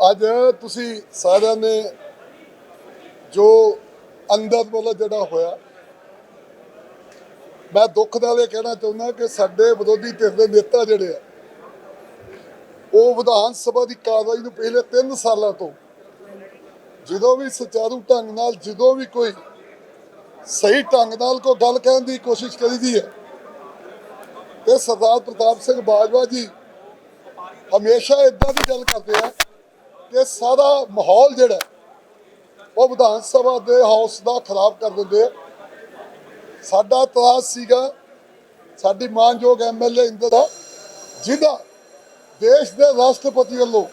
ਅੱਜ ਤੁਸੀਂ ਸਾਰਿਆਂ ਨੇ ਜੋ ਅੰਦਰ ਵੱਲੋਂ ਜਿਹੜਾ ਹੋਇਆ, ਮੈਂ ਦੁੱਖ ਨਾਲ ਇਹ ਕਹਿਣਾ ਚਾਹੁੰਦਾ ਕਿ ਸਾਡੇ ਵਿਰੋਧੀ ਧਿਰ ਦੇ ਨੇਤਾ ਜਿਹੜੇ ਆ, ਉਹ ਵਿਧਾਨ ਸਭਾ ਦੀ ਕਾਰਵਾਈ ਨੂੰ ਪਹਿਲੇ 3 ਸਾਲਾਂ ਤੋਂ ਜਦੋਂ ਵੀ ਸੁਚਾਰੂ ਢੰਗ ਨਾਲ, ਜਦੋਂ ਵੀ ਕੋਈ ਸਹੀ ਢੰਗ ਨਾਲ ਕੋਈ ਗੱਲ ਕਹਿਣ ਦੀ ਕੋਸ਼ਿਸ਼ ਕਰੀਦੀ ਹੈ, ਤੇ ਸਰਦਾਰ ਪ੍ਰਤਾਪ ਸਿੰਘ ਬਾਜਵਾ ਜੀ ਹਮੇਸ਼ਾ ਇਦਾਂ ਦੀ ਗੱਲ ਕਰਦੇ ਆ ਕਿ ਸਾਰਾ ਮਾਹੌਲ ਜਿਹੜਾ ਉਹ ਵਿਧਾਨ ਸਭਾ ਦੇ ਹਾਊਸ ਦਾ ਖਰਾਬ ਕਰ ਦਿੰਦੇ ਆ। ਸਾਡਾ ਤਰਾਸ ਸੀਗਾ, ਸਾਡੀ ਮਾਨਯੋਗ ਐਮਐਲਏ ਇੰਦਰ ਦਾ, ਜਿਹਦਾ ਦੇਸ਼ ਦੇ ਰਾਸ਼ਟਰਪਤੀ ਵੱਲੋਂ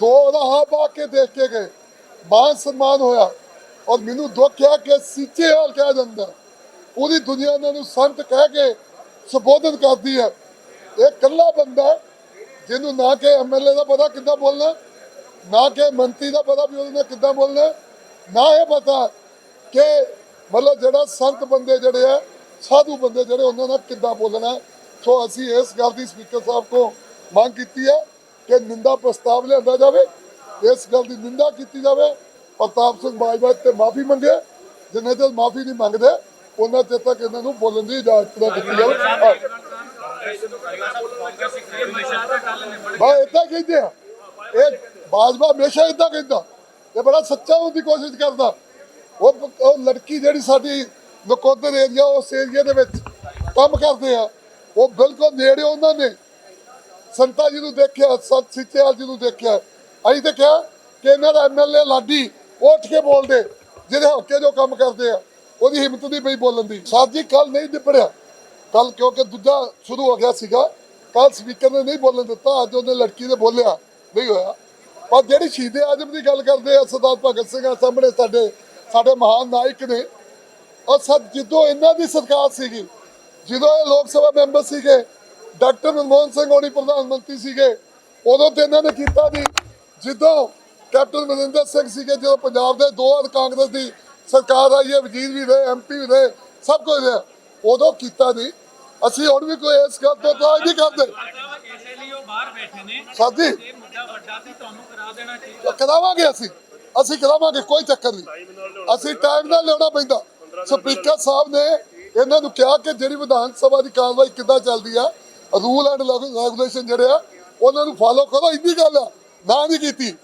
ਦੋ ਰਾਹ ਪਾ ਕੇ ਦੇਖ ਕੇ ਗਏ, ਮਾਨ ਸਨਮਾਨ ਹੋਇਆ ਔਰ ਮੈਨੂੰ ਦੁੱਖ ਹੈ ਕਿ ਸੀਚੇ ਹਾਲ ਕਹਿ ਜਾਂਦਾ ਪੂਰੀ ਦੁਨੀਆ ਇਹਨਾਂ ਨੂੰ ਸੰਤ ਕਹਿ ਕੇ ਸੰਬੋਧਨ ਕਰਦੀ ਹੈ। ਇਹ ਇਕੱਲਾ ਬੰਦਾ ਜਿਹਨੂੰ ਨਾ ਕਿ ਐਮਐਲਏ ਦਾ ਪਤਾ ਕਿੱਦਾਂ ਬੋਲਣਾ। ਨਾ ਕਿ ਮੰਤਰੀ ਦਾ ਪਤਾ ਵੀ ਉਹਦੇ ਨਾਲ ਕਿੱਦਾਂ ਬੋਲਣਾ ਨਾ ਇਹ ਪਤਾ ਕਿ ਮਤਲਬ ਜਿਹੜਾ ਸੰਤ ਬੰਦੇ ਜਿਹੜੇ ਆ ਸਾਧੂ ਬੰਦੇ ਜਿਹੜੇ ਉਹਨਾਂ ਨਾਲ ਕਿੱਦਾਂ ਬੋਲਣਾ ਸੋ ਅਸੀਂ ਇਸ ਗੱਲ ਦੀ ਸਪੀਕਰ ਸਾਹਿਬ ਕੋ ਮੰਗ ਕੀਤੀ ਹੈ ਕਿ ਨਿੰਦਾ ਪ੍ਰਸਤਾਵ ਲਿਆਂਦਾ ਜਾਵੇ ਇਸ ਗੱਲ ਦੀ ਨਿੰਦਾ ਕੀਤੀ ਜਾਵੇ। ਪ੍ਰਤਾਪ ਸਿੰਘ ਬਾਜਵਾ ਤੇ ਮਾਫੀ ਮੰਗੇ ਜਿੰਨੇ ਚਿਰ ਮਾਫੀ ਨਹੀਂ ਮੰਗਦੇ ਉਹਨਾਂ ਚਿਰ ਤੱਕ ਇਹਨਾਂ ਨੂੰ ਬੋਲਣ ਦੀ ਇਜਾਜ਼ਤ ਨਾ ਦਿੱਤੀ ਜਾਵੇ। ਬਾ ਇਦਾਂ ਕਹਿੰਦੇ ਆ। ਇਹ ਬਾਜਵਾ ਹਮੇਸ਼ਾ ਇਦਾਂ ਕਹਿੰਦਾ, ਇਹ ਬੜਾ ਸੱਚਾ ਹੋਣ ਦੀ ਕੋਸ਼ਿਸ਼ ਕਰਦਾ। ਉਹ ਉਹ ਲੜਕੀ ਜਿਹੜੀ ਸਾਡੀ ਨਕੋਦਰ ਏਰੀਆ ਉਸ ਏਰੀਆ ਦੇ ਵਿੱਚ ਕੰਮ ਕਰਦੇ ਆ, ਉਹ ਬਿਲਕੁਲ ਨੇੜੇ ਉਹਨਾਂ ਨੇ। ਸੰਤਾ ਜੀ ਨੂੰ ਦੇਖਿਆ, ਸਤ ਸਿੱਚੇਵਾਲ ਜੀ ਨੂੰ ਦੇਖਿਆ। ਅਸੀਂ ਤੇ ਕਿਹਾ ਕਿ ਇਹਨਾਂ ਦਾ ਐਮਐਲਏ ਲਾਡੀ, ਉਹ ਉੱਠ ਕੇ ਬੋਲਦੇ, ਜਿਹਦੇ ਹਲਕੇ ਜੋ ਕੰਮ ਕਰਦੇ ਆ। ਉਹਦੀ ਹਿੰਮਤ ਨਹੀਂ ਪਈ ਬੋਲਣ ਦੀ। ਸਾਜੀ ਕੱਲ ਨਹੀਂ ਨਿਪੜਿਆ। ਕੱਲ ਕਿਉਂਕਿ ਦੂਜਾ ਸ਼ੁਰੂ ਹੋ ਗਿਆ ਸੀਗਾ ਕੱਲ ਸਪੀਕਰ ਨੇ ਨਹੀਂ ਬੋਲਣ ਦਿੱਤਾ, ਅੱਜ ਉਹਨੇ ਲੜਕੀ ਨੇ ਬੋਲਿਆ, ਨਹੀਂ ਹੋਇਆ। ਪਰ ਜਿਹੜੀ ਸ਼ਹੀਦੇ ਆਜਮ ਦੀ ਗੱਲ ਕਰਦੇ ਆ ਸਰਦਾਰ ਭਗਤ ਸਿੰਘ ਆ ਸਾਹਮਣੇ ਸਾਡੇ ਸਾਡੇ ਮਹਾਨ ਨਾਇਕ ਨੇ। ਔਰ ਸਦ ਜਦੋਂ ਇਹਨਾਂ ਦੀ ਸਰਕਾਰ ਸੀਗੀ ਜਦੋਂ ਇਹ ਲੋਕ ਸਭਾ ਮੈਂਬਰ ਸੀਗੇ ਡਾਕਟਰ ਮਨਮੋਹਨ ਸਿੰਘ ਹੋਣੀ ਪ੍ਰਧਾਨ ਮੰਤਰੀ ਸੀਗੇ ਉਦੋਂ ਤੇ ਇਹਨਾਂ ਨੇ ਕੀਤਾ ਨਹੀਂ ਜਦੋਂ ਕੈਪਟਨ ਮਨਿੰਦਰ ਸਿੰਘ ਸੀਗੇ ਜਦੋਂ ਪੰਜਾਬ ਦੇ ਦੋ ਵਾਰ ਕਾਂਗਰਸ ਦੀ ਸਰਕਾਰ ਆਈ ਹੈ ਵਜ਼ੀਰ ਵੀ ਰਹੇ ਐਮਪੀ ਵੀ ਰਹੇ ਸਭ ਕੁਝ ਰਿਹਾ ਉਦੋਂ ਕੀਤਾ ਨਹੀਂ ਅਸੀਂ ਹੁਣ ਵੀ ਕੋਈ ਇਸ ਗੱਲ ਤੋਂ ਤਾਂ ਨਹੀਂ ਕਰਦੇ। ਸਾਡੀ ਕਰਾਵਾਂਗੇ ਅਸੀਂ। ਅਸੀਂ ਕਰਾਵਾਂਗੇ, ਕੋਈ ਚੱਕਰ ਨਹੀਂ। ਅਸੀਂ ਟਾਈਮ ਨਾਲ ਲਿਆਉਣਾ ਪੈਂਦਾ। ਸਪੀਕਰ ਸਾਹਿਬ ਨੇ ਇਹਨਾਂ ਨੂੰ ਕਿਹਾ ਕਿ ਜਿਹੜੀ ਵਿਧਾਨ ਸਭਾ ਦੀ ਕਾਰਵਾਈ ਕਿੱਦਾਂ ਚੱਲਦੀ ਆ ਰੂਲ ਐਂਡ ਰੈਗੂਲੇਸ਼ਨ ਜਿਹੜੇ ਆ, ਉਹਨਾਂ ਨੂੰ ਫਾਲੋ ਕਰੋ, ਇੰਨੀ ਗੱਲ ਆ, ਨਾ ਨਹੀਂ ਕੀਤੀ।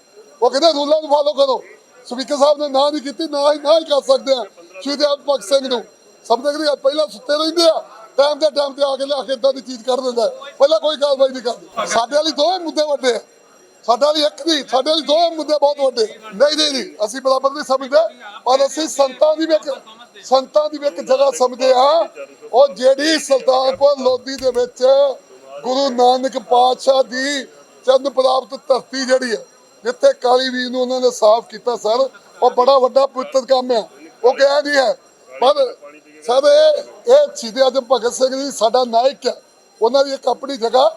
ਉਹ ਕਹਿੰਦੇ ਰੂਲਾਂ ਨੂੰ ਫਾਲੋ ਕਰੋ। ਸਪੀਕਰ ਸਾਹਿਬ ਨੇ ਨਾ ਨਹੀਂ ਕੀਤੀ, ਨਾ ਹੀ ਨਾ ਹੀ ਕਰ ਸਕਦੇ ਆ। ਸ਼ਹੀਦ ਭਗਤ ਸਿੰਘ ਨੂੰ। ਸਭ ਦੇ ਕਹਿੰਦੇ ਪਹਿਲਾਂ ਸੁੱਤੇ ਰਹਿੰਦੇ ਆ। ਟਾਈਮ ਦੇ ਟਾਈਮ ਤੇ ਆ ਕੇ ਲਿਆ ਕੇ ਇਦਾਂ ਦੀ ਚੀਜ਼ ਕਰ ਦਿੰਦਾ। ਪਹਿਲਾਂ ਕੋਈ ਕਾਰਵਾਈ ਨਹੀਂ ਕਰਦੇ। ਸਾਡੇ ਵਾਲੀ ਦੋਵੇਂ ਮੁੱਦੇ ਵੱਡੇ ਆ। ਸਾਡਾ ਲਈ ਇੱਕ ਨਹੀਂ ਸਾਡੇ ਲਈ ਦੋਵੇਂ ਮੁੱਦੇ ਬਹੁਤ ਵੱਡੇ। ਨਹੀਂ ਨਹੀਂ ਨਹੀਂ, ਅਸੀਂ ਬਰਾਬਰ ਨਹੀਂ ਸਮਝਦੇ, ਪਰ ਅਸੀਂ ਸੰਤਾਂ ਦੀ ਵੀ ਇੱਕ ਸੰਤਾਂ ਦੀ ਵੀ ਇੱਕ ਜਗ੍ਹਾ ਸਮਝਦੇ ਆ ਉਹ ਜਿਹੜੀ ਸੁਲਤਾਨਪੁਰ ਲੋਧੀ ਦੇ ਵਿੱਚ ਗੁਰੂ ਨਾਨਕ ਪਾਤਸ਼ਾਹ ਦੀ ਚੰਦ ਪ੍ਰਾਪਤ ਧਰਤੀ ਜਿਹੜੀ ਹੈ, ਜਿੱਥੇ ਕਾਲੀ ਵੀਰ ਨੂੰ ਉਹਨਾਂ ਨੇ ਸਾਫ਼ ਕੀਤਾ, ਸਰ, ਉਹ ਬੜਾ ਵੱਡਾ ਪਵਿੱਤਰ ਕੰਮ ਹੈ। ਉਹ ਕਿਹਾ ਨਹੀਂ ਹੈ, ਪਰ ਸਰ ਇਹ ਸ਼ਹੀਦ ਆਜਮ ਭਗਤ ਸਿੰਘ ਜੀ, ਸਾਡਾ ਨਾਇਕ ਹੈ। ਉਹਨਾਂ ਦੀ ਇੱਕ ਆਪਣੀ ਜਗ੍ਹਾ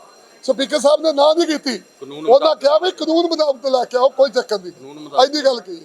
ਸਪੀਕਰ ਸਾਹਿਬ ਨੇ ਨਾ ਨਹੀਂ ਕੀਤੀ। ਉਹਨਾਂ ਕਿਹਾ ਵੀ ਕਾਨੂੰਨ ਮੁਤਾਬਕ ਲੈ ਕੇ ਆਓ ਕੋਈ ਚੱਕਰ ਨਹੀਂ। ਐਡੀ ਗੱਲ ਕਹੀ।